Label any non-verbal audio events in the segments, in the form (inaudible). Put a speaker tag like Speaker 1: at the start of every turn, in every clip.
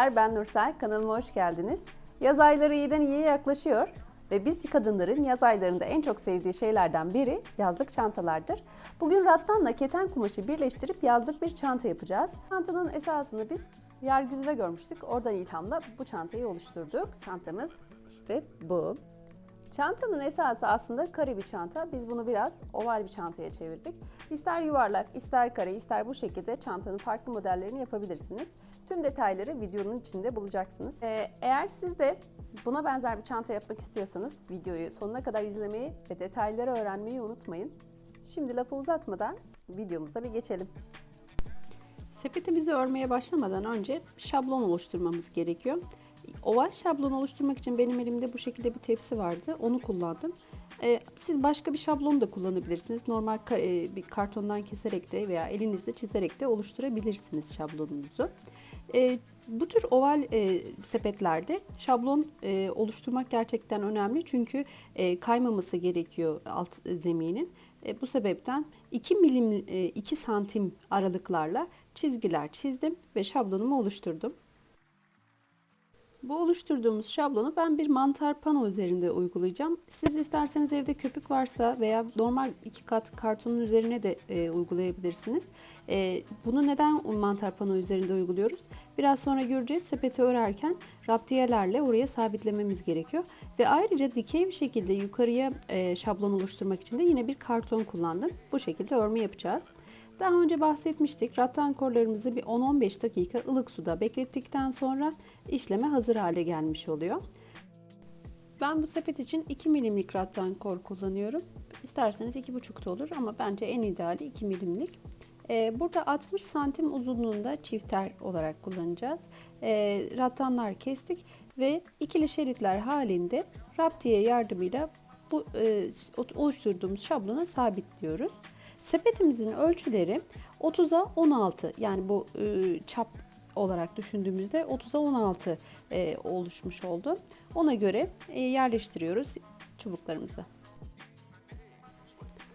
Speaker 1: Merhabalar, ben Nursel. Kanalıma hoş geldiniz. Yaz ayları iyiden iyiye yaklaşıyor ve biz kadınların yaz aylarında en çok sevdiği şeylerden biri yazlık çantalardır. Bugün rattanla keten kumaşı birleştirip yazlık bir çanta yapacağız. Çantanın esasını biz Yergüzü'de görmüştük. Oradan ilhamla bu çantayı oluşturduk. Çantamız işte bu. Çantanın esası aslında kare bir çanta. Biz bunu biraz oval bir çantaya çevirdik. İster yuvarlak, ister kare, ister bu şekilde çantanın farklı modellerini yapabilirsiniz. Tüm detayları videonun içinde bulacaksınız. Ee, eğer siz de buna benzer bir çanta yapmak istiyorsanız videoyu sonuna kadar izlemeyi ve detayları öğrenmeyi unutmayın. Şimdi lafı uzatmadan videomuza bir geçelim. Sepetimizi örmeye başlamadan önce şablon oluşturmamız gerekiyor. Oval şablon oluşturmak için benim elimde bu şekilde bir tepsi vardı. Onu kullandım. Ee, siz başka bir şablon da kullanabilirsiniz. Normal ka- e, bir kartondan keserek de veya elinizle çizerek de oluşturabilirsiniz şablonunuzu. Ee, bu tür oval e, sepetlerde şablon e, oluşturmak gerçekten önemli. Çünkü e, kaymaması gerekiyor alt e, zeminin. E, bu sebepten 2 milim e, 2 santim aralıklarla çizgiler çizdim ve şablonumu oluşturdum. Bu oluşturduğumuz şablonu ben bir mantar pano üzerinde uygulayacağım. Siz isterseniz evde köpük varsa veya normal iki kat kartonun üzerine de e, uygulayabilirsiniz. E, bunu neden mantar pano üzerinde uyguluyoruz? Biraz sonra göreceğiz. Sepeti örerken raptiyelerle oraya sabitlememiz gerekiyor. Ve ayrıca dikey bir şekilde yukarıya e, şablon oluşturmak için de yine bir karton kullandım. Bu şekilde örme yapacağız. Daha önce bahsetmiştik. Rattan korlarımızı bir 10-15 dakika ılık suda beklettikten sonra işleme hazır hale gelmiş oluyor. Ben bu sepet için 2 milimlik rattan kor kullanıyorum. İsterseniz 2,5 da olur ama bence en ideali 2 milimlik. Ee, burada 60 santim uzunluğunda çifter olarak kullanacağız. Ee, rattanlar kestik ve ikili şeritler halinde raptiye yardımıyla bu e, oluşturduğumuz şablona sabitliyoruz. Sepetimizin ölçüleri 30'a 16 yani bu e, çap olarak düşündüğümüzde 30'a 16 e, oluşmuş oldu. Ona göre e, yerleştiriyoruz çubuklarımızı.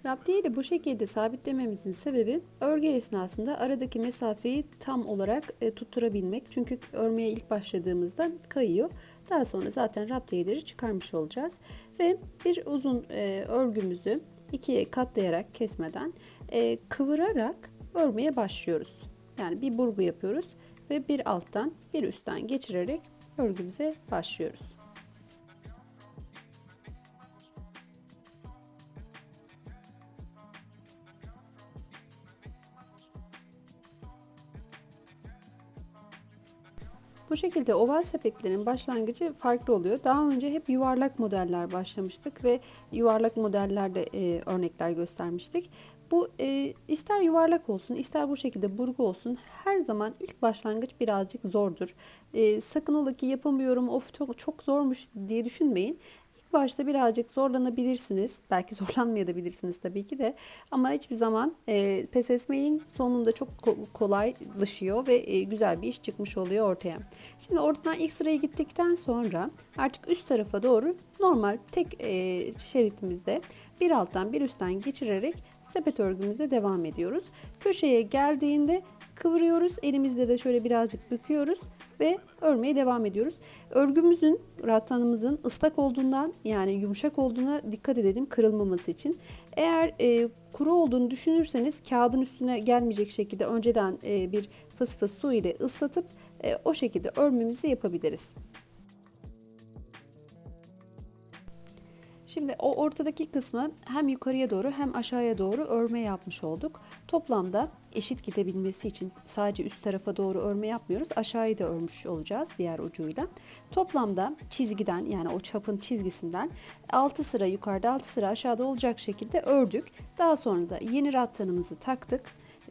Speaker 1: Raptiye ile bu şekilde sabitlememizin sebebi örgü esnasında aradaki mesafeyi tam olarak tutturabilmek. Çünkü örmeye ilk başladığımızda kayıyor. Daha sonra zaten raptiyeleri çıkarmış olacağız. Ve bir uzun e, örgümüzü ikiye katlayarak kesmeden e, kıvırarak örmeye başlıyoruz. Yani bir burgu yapıyoruz ve bir alttan bir üstten geçirerek örgümüze başlıyoruz. Bu şekilde oval sepetlerin başlangıcı farklı oluyor. Daha önce hep yuvarlak modeller başlamıştık ve yuvarlak modellerde e, örnekler göstermiştik. Bu e, ister yuvarlak olsun ister bu şekilde burgu olsun her zaman ilk başlangıç birazcık zordur. E, sakın ola ki yapamıyorum of çok, çok zormuş diye düşünmeyin başta birazcık zorlanabilirsiniz. Belki (laughs) zorlanmayabilirsiniz tabii ki de. Ama hiçbir zaman e, pes etmeyin. Sonunda çok kolaylaşıyor ve e, güzel bir iş çıkmış oluyor ortaya. Şimdi oradan ilk sıraya gittikten sonra artık üst tarafa doğru normal tek e, şeritimizde bir alttan bir üstten geçirerek sepet örgümüze devam ediyoruz. Köşeye geldiğinde kıvırıyoruz. Elimizde de şöyle birazcık büküyoruz ve örmeye devam ediyoruz. Örgümüzün, rattanımızın ıslak olduğundan yani yumuşak olduğuna dikkat edelim kırılmaması için. Eğer e, kuru olduğunu düşünürseniz kağıdın üstüne gelmeyecek şekilde önceden e, bir fıs fıs su ile ıslatıp e, o şekilde örmemizi yapabiliriz. Şimdi o ortadaki kısmı hem yukarıya doğru hem aşağıya doğru örme yapmış olduk. Toplamda eşit gidebilmesi için sadece üst tarafa doğru örme yapmıyoruz. Aşağıyı da örmüş olacağız diğer ucuyla. Toplamda çizgiden yani o çapın çizgisinden 6 sıra yukarıda 6 sıra aşağıda olacak şekilde ördük. Daha sonra da yeni rattanımızı taktık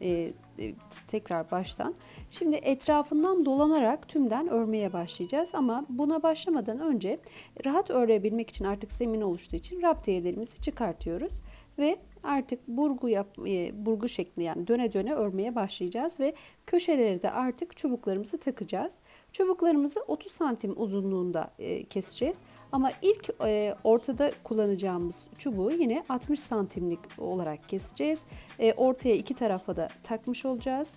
Speaker 1: e, e, tekrar baştan. Şimdi etrafından dolanarak tümden örmeye başlayacağız ama buna başlamadan önce rahat örebilmek için artık zemin oluştuğu için raptiyelerimizi çıkartıyoruz ve artık burgu yap e, burgu şekli yani döne döne örmeye başlayacağız ve köşeleri de artık çubuklarımızı takacağız. Çubuklarımızı 30 santim uzunluğunda e, keseceğiz. Ama ilk e, ortada kullanacağımız çubuğu yine 60 santimlik olarak keseceğiz. E, ortaya iki tarafa da takmış olacağız.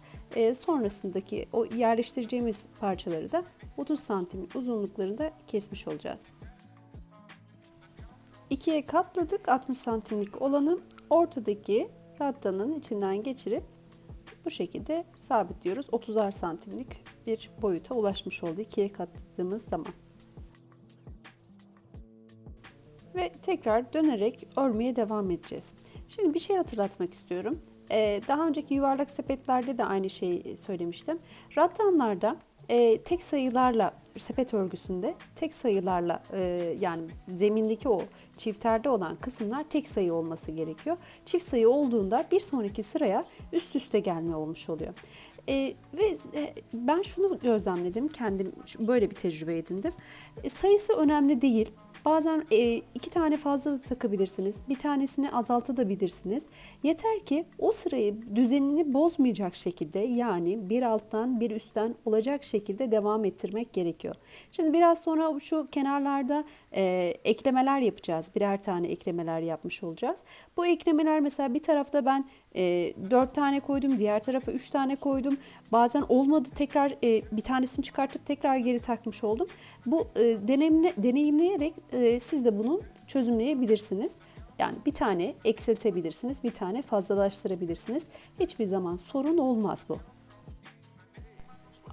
Speaker 1: Sonrasındaki o yerleştireceğimiz parçaları da 30 santim uzunluklarında kesmiş olacağız. İkiye katladık 60 santimlik olanı ortadaki rattanın içinden geçirip bu şekilde sabitliyoruz. 30'ar santimlik bir boyuta ulaşmış oldu ikiye katladığımız zaman. Ve tekrar dönerek örmeye devam edeceğiz. Şimdi bir şey hatırlatmak istiyorum. Ee, daha önceki yuvarlak sepetlerde de aynı şeyi söylemiştim. Rattanlarda e, tek sayılarla sepet örgüsünde tek sayılarla e, yani zemindeki o çifterde olan kısımlar tek sayı olması gerekiyor. Çift sayı olduğunda bir sonraki sıraya üst üste gelme olmuş oluyor. E, ve e, ben şunu gözlemledim, kendim böyle bir tecrübe edindim. E, sayısı önemli değil. Bazen e, iki tane fazla da takabilirsiniz. Bir tanesini azaltabilirsiniz. Yeter ki o sırayı düzenini bozmayacak şekilde yani bir alttan bir üstten olacak şekilde devam ettirmek gerekiyor. Şimdi biraz sonra şu kenarlarda e, eklemeler yapacağız. Birer tane eklemeler yapmış olacağız. Bu eklemeler mesela bir tarafta ben e, 4 tane koydum, diğer tarafa 3 tane koydum. Bazen olmadı tekrar e, bir tanesini çıkartıp tekrar geri takmış oldum. Bu e, deneyimle, deneyimleyerek e, siz de bunu çözümleyebilirsiniz. Yani bir tane eksiltebilirsiniz, bir tane fazlalaştırabilirsiniz. Hiçbir zaman sorun olmaz bu.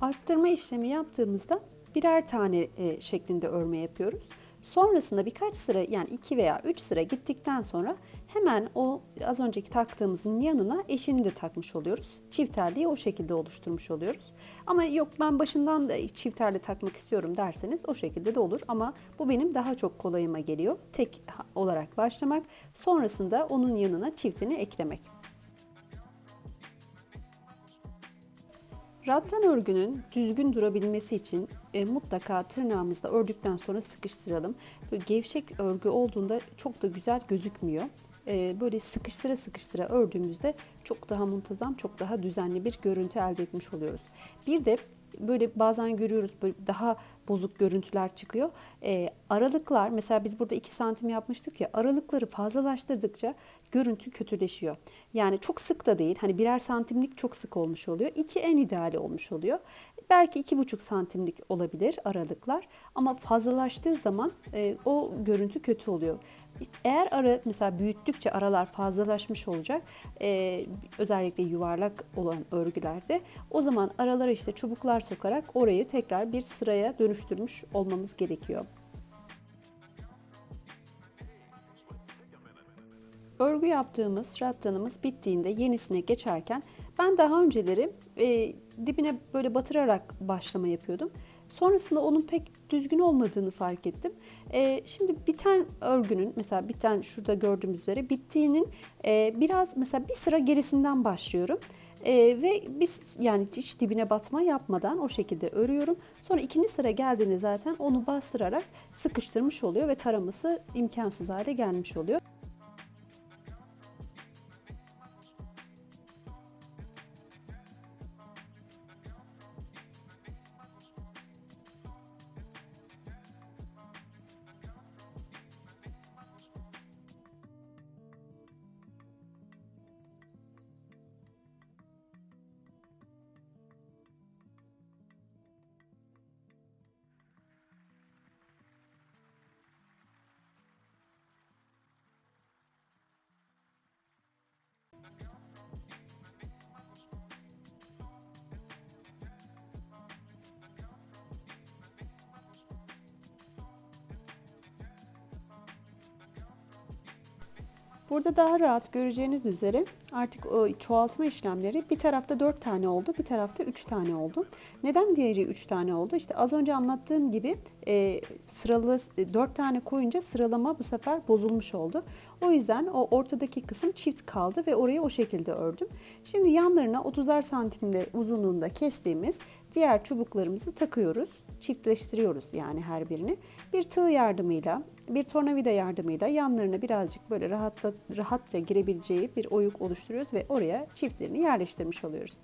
Speaker 1: Arttırma işlemi yaptığımızda birer tane şeklinde örme yapıyoruz. Sonrasında birkaç sıra yani 2 veya 3 sıra gittikten sonra hemen o az önceki taktığımızın yanına eşini de takmış oluyoruz. Çifterliği o şekilde oluşturmuş oluyoruz. Ama yok ben başından da çifterli takmak istiyorum derseniz o şekilde de olur. Ama bu benim daha çok kolayıma geliyor. Tek olarak başlamak sonrasında onun yanına çiftini eklemek. Rattan örgünün düzgün durabilmesi için e, mutlaka tırnağımızla ördükten sonra sıkıştıralım. Böyle gevşek örgü olduğunda çok da güzel gözükmüyor. E, böyle sıkıştıra sıkıştıra ördüğümüzde çok daha muntazam, çok daha düzenli bir görüntü elde etmiş oluyoruz. Bir de böyle bazen görüyoruz böyle daha bozuk görüntüler çıkıyor. E, aralıklar mesela biz burada 2 santim yapmıştık ya aralıkları fazlalaştırdıkça görüntü kötüleşiyor. Yani çok sık da değil hani birer santimlik çok sık olmuş oluyor. 2 en ideali olmuş oluyor. Belki iki buçuk santimlik olabilir aralıklar ama fazlalaştığı zaman e, o görüntü kötü oluyor. Eğer ara mesela büyüttükçe aralar fazlalaşmış olacak e, özellikle yuvarlak olan örgülerde o zaman aralara işte çubuklar sokarak orayı tekrar bir sıraya dönüştürmüş olmamız gerekiyor. Örgü yaptığımız rattanımız bittiğinde yenisine geçerken ben daha önceleri e, dibine böyle batırarak başlama yapıyordum. Sonrasında onun pek düzgün olmadığını fark ettim. E, şimdi biten örgünün mesela biten şurada gördüğümüz üzere bittiğinin e, biraz mesela bir sıra gerisinden başlıyorum. Ee, ve biz yani hiç dibine batma yapmadan o şekilde örüyorum. Sonra ikinci sıra geldiğinde zaten onu bastırarak sıkıştırmış oluyor ve taraması imkansız hale gelmiş oluyor. Burada daha rahat göreceğiniz üzere artık o çoğaltma işlemleri bir tarafta 4 tane oldu, bir tarafta 3 tane oldu. Neden diğeri 3 tane oldu? İşte az önce anlattığım gibi e, sıralı 4 tane koyunca sıralama bu sefer bozulmuş oldu. O yüzden o ortadaki kısım çift kaldı ve orayı o şekilde ördüm. Şimdi yanlarına 30'ar santimde uzunluğunda kestiğimiz diğer çubuklarımızı takıyoruz. Çiftleştiriyoruz yani her birini. Bir tığ yardımıyla, bir tornavida yardımıyla yanlarına birazcık böyle rahatla, rahatça girebileceği bir oyuk oluşturuyoruz ve oraya çiftlerini yerleştirmiş oluyoruz.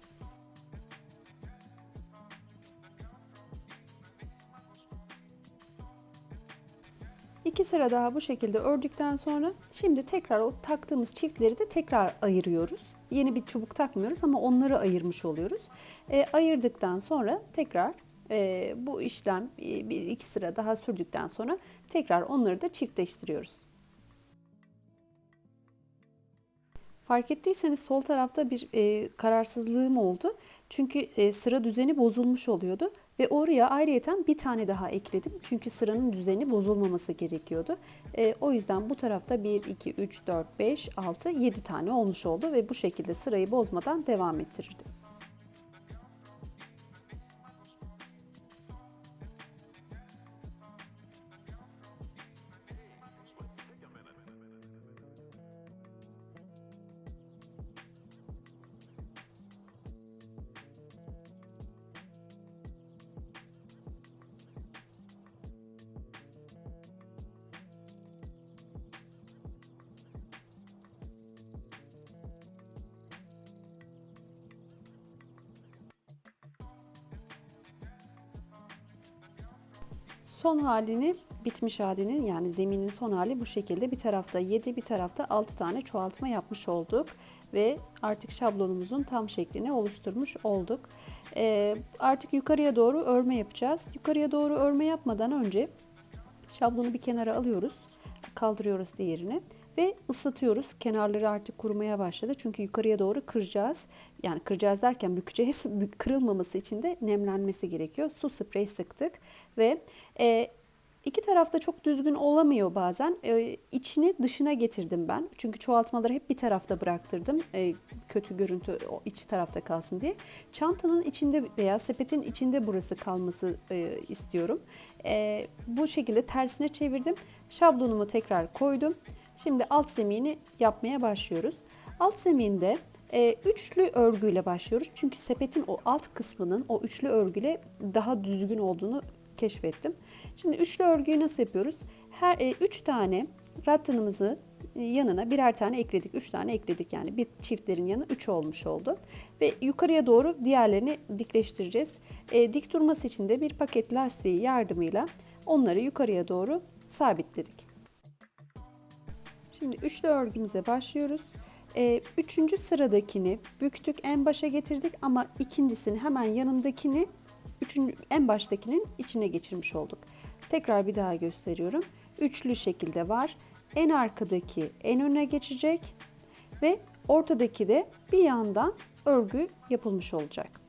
Speaker 1: İki sıra daha bu şekilde ördükten sonra şimdi tekrar o taktığımız çiftleri de tekrar ayırıyoruz. Yeni bir çubuk takmıyoruz ama onları ayırmış oluyoruz. E, ayırdıktan sonra tekrar e, bu işlem e, bir iki sıra daha sürdükten sonra tekrar onları da çiftleştiriyoruz. Fark ettiyseniz sol tarafta bir e, kararsızlığım oldu. Çünkü e, sıra düzeni bozulmuş oluyordu ve oraya ayrıyeten bir tane daha ekledim. Çünkü sıranın düzeni bozulmaması gerekiyordu. E, o yüzden bu tarafta 1, 2, 3, 4, 5, 6, 7 tane olmuş oldu ve bu şekilde sırayı bozmadan devam ettirirdim. Halini, bitmiş halini yani zeminin son hali bu şekilde. Bir tarafta 7, bir tarafta 6 tane çoğaltma yapmış olduk. Ve artık şablonumuzun tam şeklini oluşturmuş olduk. Ee, artık yukarıya doğru örme yapacağız. Yukarıya doğru örme yapmadan önce şablonu bir kenara alıyoruz. Kaldırıyoruz diğerini ve ısıtıyoruz. Kenarları artık kurumaya başladı. Çünkü yukarıya doğru kıracağız. Yani kıracağız derken bükeceğiz. (laughs) Kırılmaması için de nemlenmesi gerekiyor. Su sprey sıktık ve e, iki tarafta çok düzgün olamıyor bazen. E, içini dışına getirdim ben. Çünkü çoğaltmaları hep bir tarafta bıraktırdım. E, kötü görüntü o iç tarafta kalsın diye. Çantanın içinde veya sepetin içinde burası kalması e, istiyorum. E, bu şekilde tersine çevirdim. Şablonumu tekrar koydum. Şimdi alt zemini yapmaya başlıyoruz. Alt zeminde e, üçlü örgüyle başlıyoruz. Çünkü sepetin o alt kısmının o üçlü örgüyle daha düzgün olduğunu keşfettim. Şimdi üçlü örgüyü nasıl yapıyoruz? Her e, üç tane rattanımızı yanına birer tane ekledik. Üç tane ekledik yani bir çiftlerin yanı üç olmuş oldu. Ve yukarıya doğru diğerlerini dikleştireceğiz. E, dik durması için de bir paket lastiği yardımıyla onları yukarıya doğru sabitledik. Şimdi üçlü örgümüze başlıyoruz. Ee, üçüncü sıradakini büktük en başa getirdik ama ikincisini hemen yanındakini üçüncü, en baştakinin içine geçirmiş olduk. Tekrar bir daha gösteriyorum. Üçlü şekilde var. En arkadaki en öne geçecek ve ortadaki de bir yandan örgü yapılmış olacak.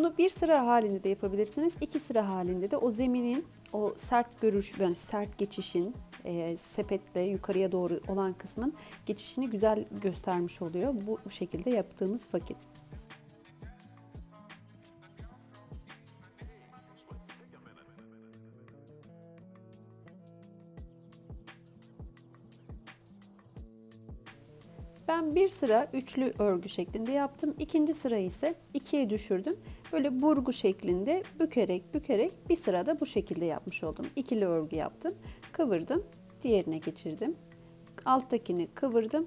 Speaker 1: Bunu bir sıra halinde de yapabilirsiniz. iki sıra halinde de o zeminin o sert görüş, yani sert geçişin e, sepetle yukarıya doğru olan kısmın geçişini güzel göstermiş oluyor. Bu, bu şekilde yaptığımız vakit. Ben bir sıra üçlü örgü şeklinde yaptım. İkinci sırayı ise ikiye düşürdüm. Böyle burgu şeklinde bükerek bükerek bir sırada bu şekilde yapmış oldum. İkili örgü yaptım. Kıvırdım. Diğerine geçirdim. Alttakini kıvırdım.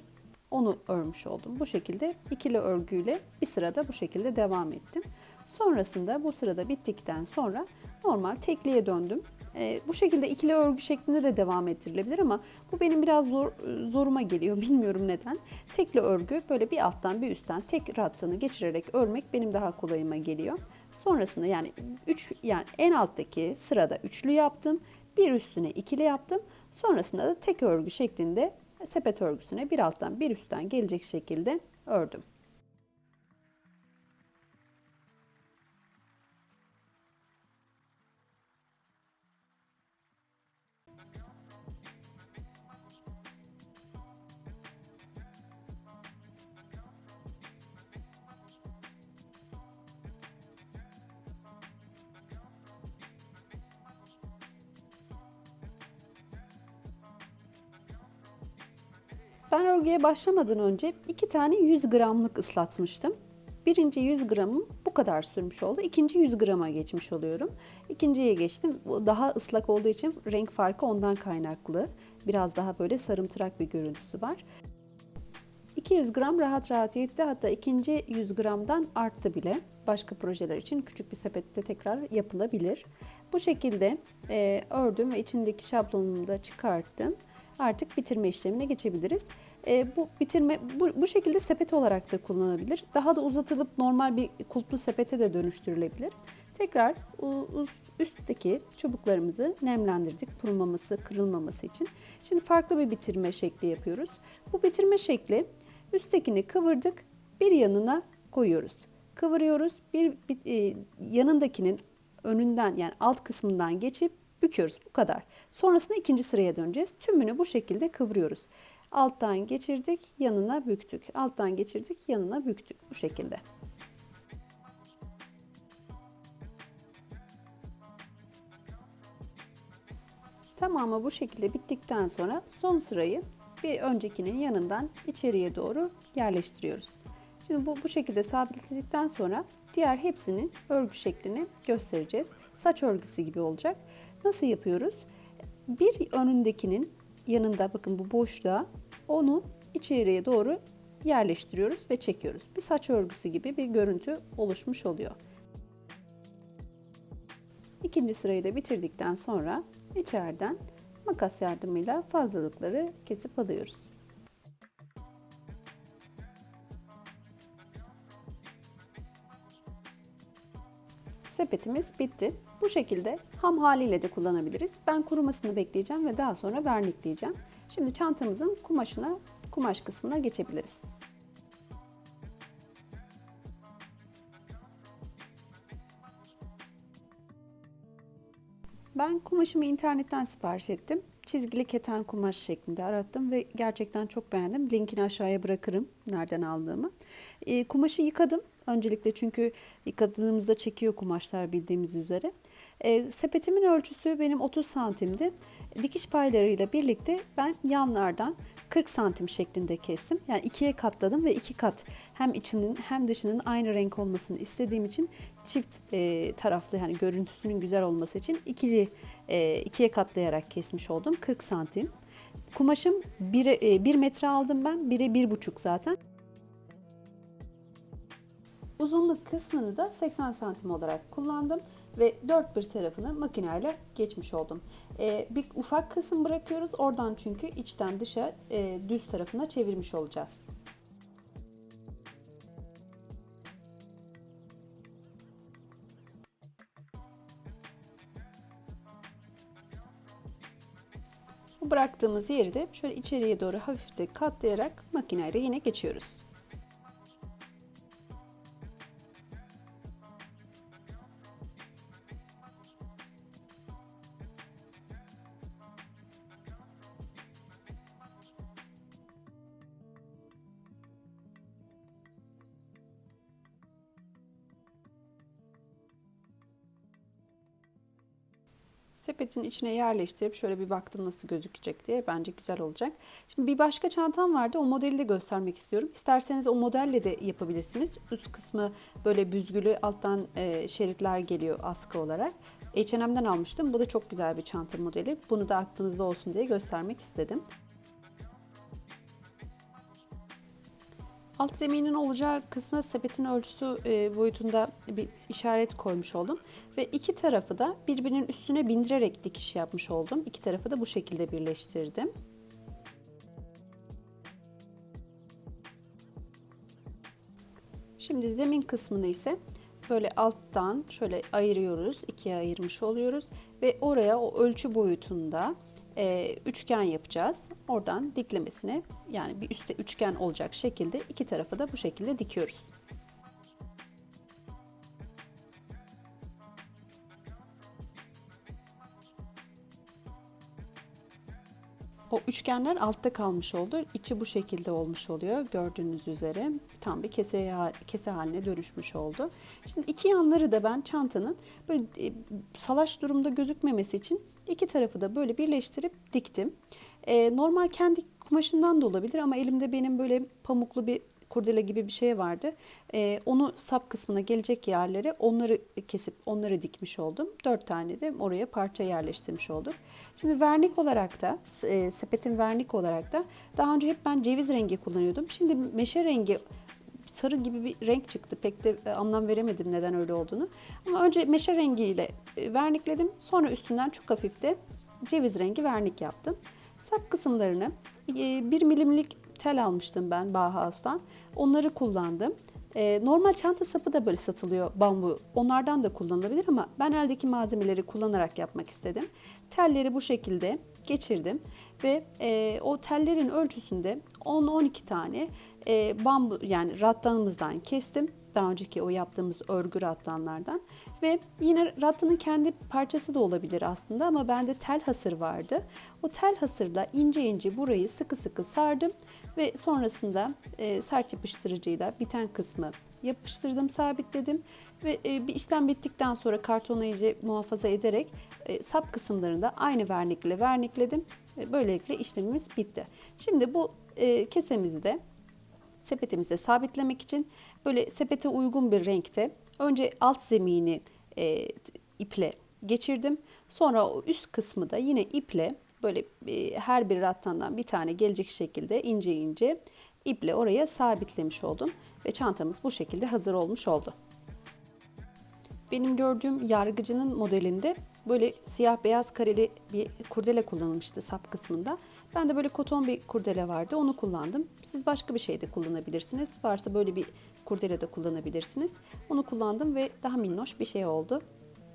Speaker 1: Onu örmüş oldum. Bu şekilde ikili örgüyle bir sırada bu şekilde devam ettim. Sonrasında bu sırada bittikten sonra normal tekliğe döndüm. E, bu şekilde ikili örgü şeklinde de devam ettirilebilir ama bu benim biraz zor zoruma geliyor. (laughs) Bilmiyorum neden. Tekli örgü böyle bir alttan bir üstten tek rattığını geçirerek örmek benim daha kolayıma geliyor. Sonrasında yani üç yani en alttaki sırada üçlü yaptım. Bir üstüne ikili yaptım. Sonrasında da tek örgü şeklinde sepet örgüsüne bir alttan bir üstten gelecek şekilde ördüm. Örgüye başlamadan önce iki tane 100 gramlık ıslatmıştım. Birinci 100 gramım bu kadar sürmüş oldu. İkinci 100 grama geçmiş oluyorum. İkinciye geçtim. Bu daha ıslak olduğu için renk farkı ondan kaynaklı. Biraz daha böyle sarımtırak bir görüntüsü var. 200 gram rahat rahat yetti. Hatta ikinci 100 gramdan arttı bile. Başka projeler için küçük bir sepette tekrar yapılabilir. Bu şekilde e, ördüm ve içindeki şablonumu da çıkarttım. Artık bitirme işlemine geçebiliriz. E, bu bitirme bu, bu şekilde sepet olarak da kullanılabilir. Daha da uzatılıp normal bir kulplu sepete de dönüştürülebilir. Tekrar üstteki çubuklarımızı nemlendirdik kurumaması, kırılmaması için. Şimdi farklı bir bitirme şekli yapıyoruz. Bu bitirme şekli üsttekini kıvırdık, bir yanına koyuyoruz. Kıvırıyoruz, bir, bir e, yanındakinin önünden yani alt kısmından geçip büküyoruz. Bu kadar. Sonrasında ikinci sıraya döneceğiz. Tümünü bu şekilde kıvırıyoruz. Alttan geçirdik, yanına büktük. Alttan geçirdik, yanına büktük. Bu şekilde. Tamamı bu şekilde bittikten sonra son sırayı bir öncekinin yanından içeriye doğru yerleştiriyoruz. Şimdi bu, bu şekilde sabitledikten sonra diğer hepsinin örgü şeklini göstereceğiz. Saç örgüsü gibi olacak. Nasıl yapıyoruz? Bir önündekinin yanında bakın bu boşluğa onu içeriye doğru yerleştiriyoruz ve çekiyoruz. Bir saç örgüsü gibi bir görüntü oluşmuş oluyor. İkinci sırayı da bitirdikten sonra içeriden makas yardımıyla fazlalıkları kesip alıyoruz. Sepetimiz bitti. Bu şekilde ham haliyle de kullanabiliriz. Ben kurumasını bekleyeceğim ve daha sonra vernikleyeceğim. Şimdi çantamızın kumaşına, kumaş kısmına geçebiliriz. Ben kumaşımı internetten sipariş ettim. Çizgili keten kumaş şeklinde arattım ve gerçekten çok beğendim. Linkini aşağıya bırakırım nereden aldığımı. E, kumaşı yıkadım öncelikle çünkü yıkadığımızda çekiyor kumaşlar bildiğimiz üzere. E, sepetimin ölçüsü benim 30 santimdi. Dikiş paylarıyla birlikte ben yanlardan 40 santim şeklinde kestim. Yani ikiye katladım ve iki kat hem içinin hem dışının aynı renk olmasını istediğim için çift e, taraflı yani görüntüsünün güzel olması için ikili e, ikiye katlayarak kesmiş oldum 40 santim. Kumaşım 1 e, bir metre aldım ben. 1'e bir buçuk zaten. Uzunluk kısmını da 80 santim olarak kullandım ve dört bir tarafını makineyle geçmiş oldum. Ee, bir ufak kısım bırakıyoruz oradan çünkü içten dışa e, düz tarafına çevirmiş olacağız. Bıraktığımız yeri de şöyle içeriye doğru hafifte katlayarak makineyle yine geçiyoruz. İçine yerleştirip şöyle bir baktım nasıl gözükecek diye. Bence güzel olacak. Şimdi bir başka çantam vardı. O modeli de göstermek istiyorum. İsterseniz o modelle de yapabilirsiniz. Üst kısmı böyle büzgülü, alttan e, şeritler geliyor askı olarak. H&M'den almıştım. Bu da çok güzel bir çanta modeli. Bunu da aklınızda olsun diye göstermek istedim. Alt zeminin olacağı kısmı sepetin ölçüsü e, boyutunda bir işaret koymuş oldum. Ve iki tarafı da birbirinin üstüne bindirerek dikiş yapmış oldum. İki tarafı da bu şekilde birleştirdim. Şimdi zemin kısmını ise böyle alttan şöyle ayırıyoruz. ikiye ayırmış oluyoruz. Ve oraya o ölçü boyutunda e, üçgen yapacağız. Oradan diklemesine yani bir üstte üçgen olacak şekilde iki tarafı da bu şekilde dikiyoruz. O üçgenler altta kalmış oldu. İçi bu şekilde olmuş oluyor. Gördüğünüz üzere tam bir kese, kese haline dönüşmüş oldu. Şimdi iki yanları da ben çantanın böyle e, salaş durumda gözükmemesi için iki tarafı da böyle birleştirip diktim. E, normal kendi Kumaşından da olabilir ama elimde benim böyle pamuklu bir kurdele gibi bir şey vardı. Ee, onu sap kısmına gelecek yerlere onları kesip onları dikmiş oldum. Dört tane de oraya parça yerleştirmiş olduk. Şimdi vernik olarak da e, sepetin vernik olarak da daha önce hep ben ceviz rengi kullanıyordum. Şimdi meşe rengi sarı gibi bir renk çıktı. Pek de e, anlam veremedim neden öyle olduğunu. Ama önce meşe rengiyle e, vernikledim. Sonra üstünden çok hafif de ceviz rengi vernik yaptım. Sap kısımlarını e, 1 milimlik tel almıştım ben Bauhaus'tan. Onları kullandım. E, normal çanta sapı da böyle satılıyor bambu. Onlardan da kullanılabilir ama ben eldeki malzemeleri kullanarak yapmak istedim. Telleri bu şekilde geçirdim ve e, o tellerin ölçüsünde 10-12 tane e, bambu yani rattanımızdan kestim. Daha önceki o yaptığımız örgü rattanlardan ve yine rattanın kendi parçası da olabilir aslında ama bende tel hasır vardı. O tel hasırla ince ince burayı sıkı sıkı sardım ve sonrasında e, sert yapıştırıcıyla biten kısmı yapıştırdım, sabitledim ve e, bir işlem bittikten sonra kartonu iyice muhafaza ederek e, sap kısımlarını da aynı vernikle vernikledim. E, böylelikle işlemimiz bitti. Şimdi bu e, kesemizi de sepetimize sabitlemek için böyle sepete uygun bir renkte önce alt zemini e, iple geçirdim. Sonra o üst kısmı da yine iple böyle e, her bir rattandan bir tane gelecek şekilde ince ince iple oraya sabitlemiş oldum ve çantamız bu şekilde hazır olmuş oldu. Benim gördüğüm yargıcının modelinde böyle siyah beyaz kareli bir kurdele kullanılmıştı sap kısmında. Ben de böyle koton bir kurdele vardı onu kullandım. Siz başka bir şey de kullanabilirsiniz. Varsa böyle bir kurdele de kullanabilirsiniz. Onu kullandım ve daha minnoş bir şey oldu.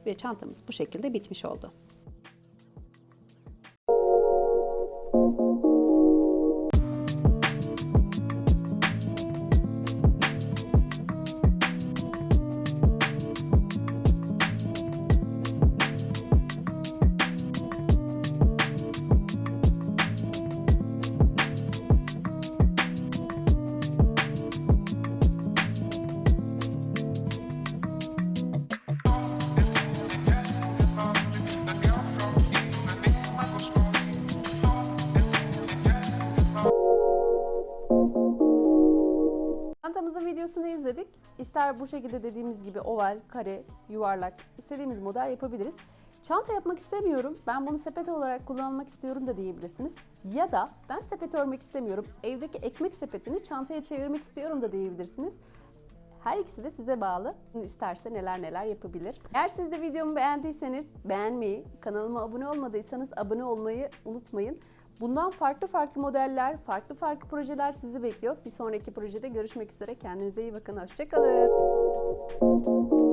Speaker 1: Ve çantamız bu şekilde bitmiş oldu. İster bu şekilde dediğimiz gibi oval, kare, yuvarlak istediğimiz model yapabiliriz. Çanta yapmak istemiyorum, ben bunu sepet olarak kullanmak istiyorum da diyebilirsiniz. Ya da ben sepet örmek istemiyorum, evdeki ekmek sepetini çantaya çevirmek istiyorum da diyebilirsiniz. Her ikisi de size bağlı. İsterse neler neler yapabilir. Eğer siz de videomu beğendiyseniz beğenmeyi, kanalıma abone olmadıysanız abone olmayı unutmayın. Bundan farklı farklı modeller, farklı farklı projeler sizi bekliyor. Bir sonraki projede görüşmek üzere. Kendinize iyi bakın. Hoşçakalın.